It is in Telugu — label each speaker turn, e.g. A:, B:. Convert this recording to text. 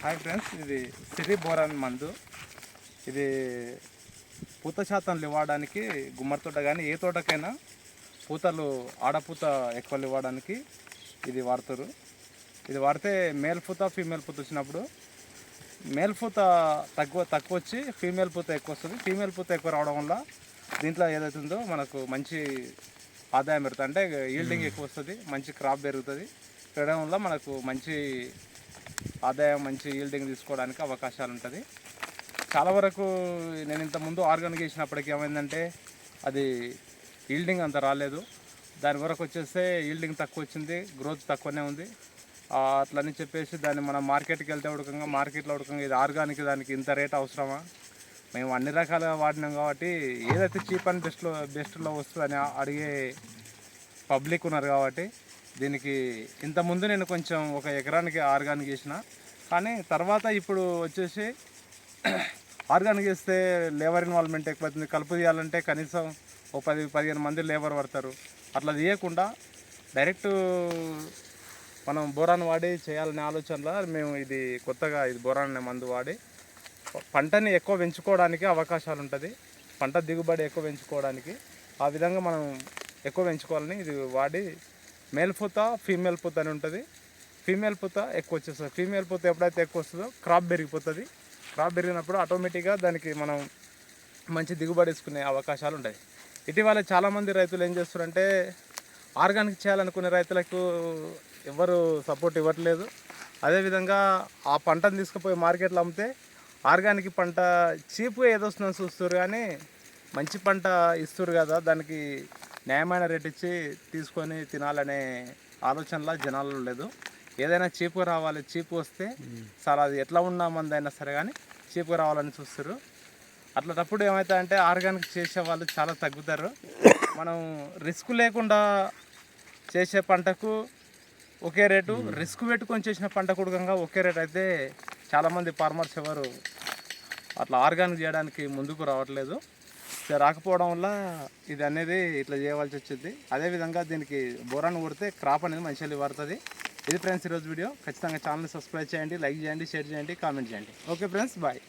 A: హాయ్ ఫ్రెండ్స్ ఇది సిరి బోరాన్ మందు. ఇది పూత శాతం ఇవ్వడానికి గుమ్మడి తోట కానీ ఏ తోటకైనా పూతలు ఆడపూత ఎక్కువ ఇవ్వడానికి ఇది వాడతారు. ఇది వాడితే మేల్ పూత ఫీమేల్ పూత వచ్చినప్పుడు మేల్ పూత తక్కువ తక్కువ వచ్చి ఫీమేల్ పూత ఎక్కువ వస్తుంది ఫీమేల్ పూత ఎక్కువ రావడం వల్ల దీంట్లో ఏదైతే ఉందో మనకు మంచి ఆదాయం పెరుగుతుంది. అంటే ఈల్డింగ్ ఎక్కువ వస్తుంది మంచి క్రాప్ పెరుగుతుంది. పెరగడం వల్ల మనకు మంచి ఆదాయం మంచి ఈల్డింగ్ తీసుకోవడానికి అవకాశాలు ఉంటుంది. చాలా వరకు నేను ఇంతకుముందు ముందు ఆర్గానిక్ వేసినప్పటికీ ఏమైందంటే అది ఈల్డింగ్ అంత రాలేదు. దాని వరకు వచ్చేస్తే ఈల్డింగ్ తక్కువ వచ్చింది గ్రోత్ తక్కువనే ఉంది. అట్లని చెప్పేసి దాన్ని మనం మార్కెట్కి వెళ్తే ఉడకంగా మార్కెట్లో ఉడకంగా ఇది ఆర్గానిక్ దానికి ఇంత రేట్ అవసరమా? మేము అన్ని రకాలుగా వాడినాం కాబట్టి ఏదైతే చీప్ అండ్ బెస్ట్లో బెస్ట్లో వస్తుందని అడిగే పబ్లిక్ ఉన్నారు కాబట్టి దీనికి ఇంత ముందు నేను కొంచెం ఒక ఎకరానికి ఆర్గానిక్ వేసిన కానీ తర్వాత ఇప్పుడు వచ్చేసి ఆర్గానిక్ వేస్తే లేబర్ ఇన్వాల్వ్మెంట్ ఎక్కువ అవుతుంది కలుపు తీయాలంటే కనీసం ఓ పది పదిహేను మంది లేబర్ పడతారు. అట్లా తీయకుండా డైరెక్ట్ మనం బోరాన్ వాడి చేయాలనే ఆలోచనలో మేము ఇది కొత్తగా ఇది బోరాన్ అనే మందు వాడి పంటని ఎక్కువ పెంచుకోవడానికి అవకాశాలు ఉంటుంది. పంట దిగుబడి ఎక్కువ పెంచుకోవడానికి ఆ విధంగా మనం ఎక్కువ పెంచుకోవాలని ఇది వాడి మేల్ పూత ఫీమేల్ పూత అని ఉంటుంది. ఫీమేల్ పూత ఎక్కువ వచ్చేస్తుంది. ఫీమేల్ పూత ఎప్పుడైతే ఎక్కువ వస్తుందో క్రాప్ పెరిగిపోతుంది. క్రాప్ పెరిగినప్పుడు ఆటోమేటిక్గా దానికి మనం మంచి దిగుబడి తీసుకునే అవకాశాలు ఉంటాయి. ఇటీవల చాలామంది రైతులు ఏం చేస్తారంటే ఆర్గానిక్ చేయాలనుకునే రైతులకు ఎవరు సపోర్ట్ ఇవ్వట్లేదు. అదేవిధంగా ఆ పంటను తీసుకుపోయి మార్కెట్లో అమ్మితే ఆర్గానిక్ పంట చీప్గా ఏదో వస్తుందని చూస్తారు కానీ మంచి పంట ఇస్తారు కదా దానికి న్యాయమైన రేట్ ఇచ్చి తీసుకొని తినాలనే ఆలోచనలో జనాల్లో లేదు. ఏదైనా చీప్గా రావాలి చీప్ వస్తే చాలా అది ఎట్లా ఉన్న మందైనా సరే కానీ చీప్గా రావాలని చూస్తారు అట్లాంటప్పుడు ఏమవుతాయంటే ఆర్గానిక్ చేసే వాళ్ళు చాలా తగ్గుతారు. మనం రిస్క్ లేకుండా చేసే పంటకు ఒకే రేటు రిస్క్ పెట్టుకొని చేసిన పంట కూడా ఒకే రేట్ అయితే చాలామంది ఫార్మర్స్ ఎవరు అట్లా ఆర్గానిక్ చేయడానికి ముందుకు రావట్లేదు. రాకపోవడం వల్ల ఇది అనేది ఇట్లా చేయవలసి వచ్చింది. అదేవిధంగా దీనికి బోరాన్ని కొడితే క్రాప్ అనేది మంచిగా పడుతుంది ఇది ఫ్రెండ్స్ ఈరోజు వీడియో. ఖచ్చితంగా ఛానల్ సబ్స్క్రైబ్ చేయండి లైక్ చేయండి షేర్ చేయండి కామెంట్ చేయండి. Okay friends bye.